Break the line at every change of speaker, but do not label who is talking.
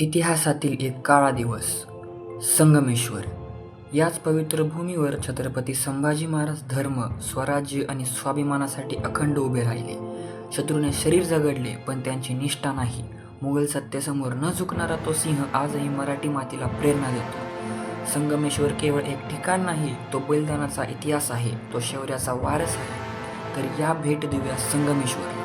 इतिहासातील एक काळा दिवस संगमेश्वर. याच पवित्र भूमीवर छत्रपती संभाजी महाराज धर्म स्वराज्य आणि स्वाभिमानासाठी अखंड उभे राहिले. शत्रूने शरीर जगडले पण त्यांची निष्ठा नाही. मुघल सत्तेसमोर न झुकणारा तो सिंह आजही मराठी मातीला प्रेरणा देतो. संगमेश्वर केवळ एक ठिकाण नाही तो बलिदानाचा इतिहास आहे तो शौर्याचा वारस आहे. तर या भेट देऊया
संगमेश्वर.